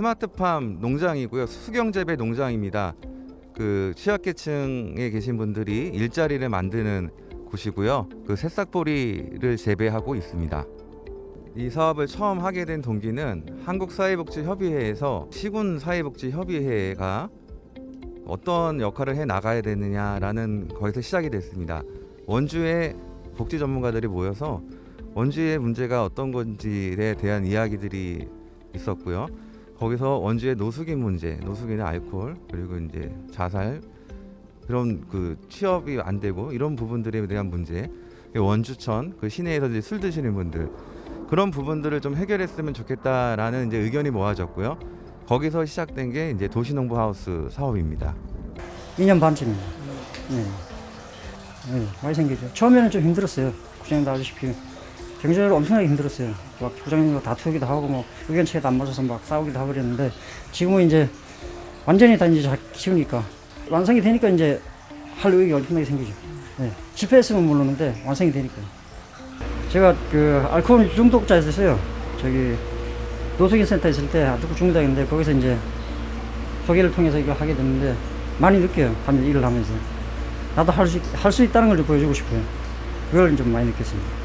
스마트팜 농장이고요. 수경재배 농장입니다. 그 취약계층에 계신 분들이 일자리를 만드는 곳이고요. 그 새싹보리를 재배하고 있습니다. 이 사업을 처음 하게 된 동기는 한국사회복지협의회에서 시군사회복지협의회가 어떤 역할을 해 나가야 되느냐라는 거기서 시작이 됐습니다. 원주의 복지 전문가들이 모여서 원주의 문제가 어떤 건지에 대한 이야기들이 있었고요. 거기서 원주의 노숙인 문제, 노숙인의 알코올 그리고 이제 자살 그런 그 취업이 안 되고 이런 부분들에 대한 문제, 원주천 그 시내에서 이제 술 드시는 분들 그런 부분들을 좀 해결했으면 좋겠다라는 이제 의견이 모아졌고요. 거기서 시작된 게 이제 도시농부 하우스 사업입니다. 2년 반쯤입니다. 네. 네, 많이 생기죠. 처음에는 좀 힘들었어요. 부장님도 알다시피 경제적으로 엄청나게 힘들었어요. 막 부장님과 다투기도 하고 뭐 의견 차이도 안 맞아서 막 싸우기도 하고 그랬는데 지금은 이제 완전히 다 이제 잘 키우니까 완성이 되니까 이제 할 의욕이 엄청나게 생기죠. 네. 실패했으면 모르는데 완성이 되니까요. 제가 그 알코올 중독자였어요. 저기 노숙인 센터 있을 때 아주 중독자인데 거기서 이제 소개를 통해서 이거 하게 됐는데 많이 느껴요. 하면 일을 하면서 나도 할수 할 수 있다는 걸 좀 보여주고 싶어요. 그걸 좀 많이 느꼈습니다.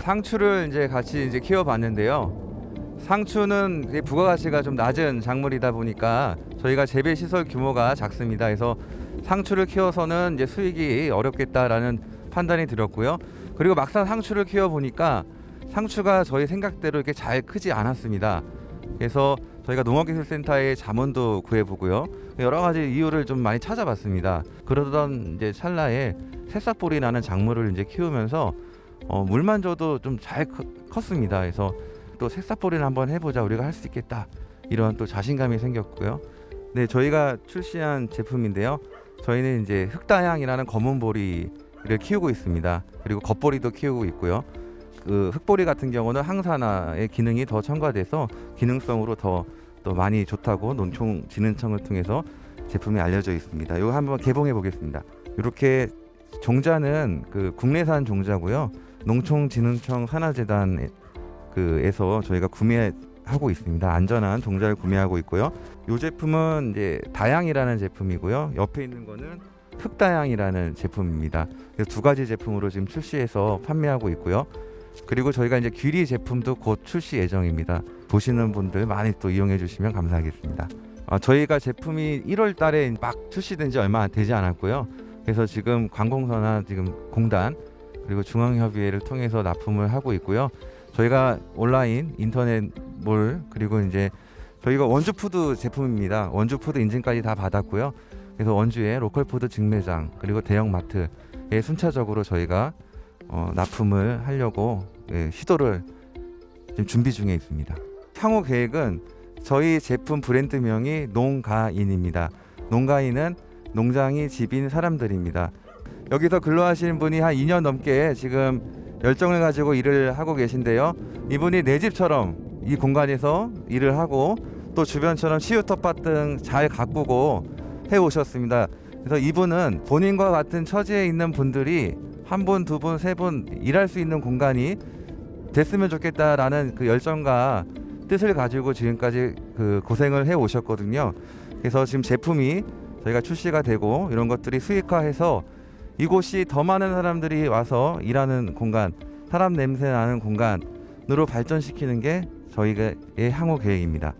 상추를 이제 같이 이제 키워봤는데요. 상추는 부가가치가 좀 낮은 작물이다 보니까 저희가 재배 시설 규모가 작습니다. 그래서 상추를 키워서는 이제 수익이 어렵겠다라는 판단이 들었고요. 그리고 막상 상추를 키워 보니까 상추가 저희 생각대로 이렇게 잘 크지 않았습니다. 그래서 저희가 농업기술센터에 자문도 구해보고요. 여러 가지 이유를 좀 많이 찾아봤습니다. 그러던 이제 찰나에 새싹보리라는 작물을 이제 키우면서 어, 물만 줘도 좀 잘 컸습니다. 그래서 또 새싹보리를 한번 해보자 우리가 할 수 있겠다 이런 또 자신감이 생겼고요. 네, 저희가 출시한 제품인데요. 저희는 이제 흑다향이라는 검은 보리를 키우고 있습니다. 그리고 겉보리도 키우고 있고요. 그 흑보리 같은 경우는 항산화의 기능이 더 첨가돼서 기능성으로 더 또 많이 좋다고 농촌진흥청을 통해서 제품이 알려져 있습니다. 이거 한번 개봉해 보겠습니다. 이렇게 종자는 그 국내산 종자고요. 농촌진흥청 산하재단 그에서 저희가 구매하고 있습니다. 안전한 종자를 구매하고 있고요. 이 제품은 이제 다양이라는 제품이고요. 옆에 있는 거는 흑다양이라는 제품입니다. 그래서 두 가지 제품으로 지금 출시해서 판매하고 있고요. 그리고 저희가 이제 귀리 제품도 곧 출시 예정입니다. 보시는 분들 많이 또 이용해 주시면 감사하겠습니다. 아, 저희가 제품이 1월 달에 막 출시된 지 얼마 되지 않았고요. 그래서 지금 관공서나 지금 공단 그리고 중앙협의회를 통해서 납품을 하고 있고요. 저희가 온라인 인터넷몰 그리고 이제 저희가 원주푸드 제품입니다. 원주푸드 인증까지 다 받았고요. 그래서 원주의 로컬푸드 직매장 그리고 대형마트에 순차적으로 저희가 어, 납품을 하려고 예, 시도를 지금 준비 중에 있습니다. 향후 계획은 저희 제품 브랜드명이 농가인입니다. 농가인은 농장이 집인 사람들입니다. 여기서 근로하시는 분이 한 2년 넘게 지금 열정을 가지고 일을 하고 계신데요. 이분이 내 집처럼 이 공간에서 일을 하고 또 주변처럼 치유 텃밭 등 잘 가꾸고 해 오셨습니다. 그래서 이분은 본인과 같은 처지에 있는 분들이 한 분, 두 분, 세 분 일할 수 있는 공간이 됐으면 좋겠다라는 그 열정과 뜻을 가지고 지금까지 그 고생을 해 오셨거든요. 그래서 지금 제품이 저희가 출시가 되고 이런 것들이 수익화해서 이곳이 더 많은 사람들이 와서 일하는 공간, 사람 냄새 나는 공간으로 발전시키는 게 저희의 향후 계획입니다.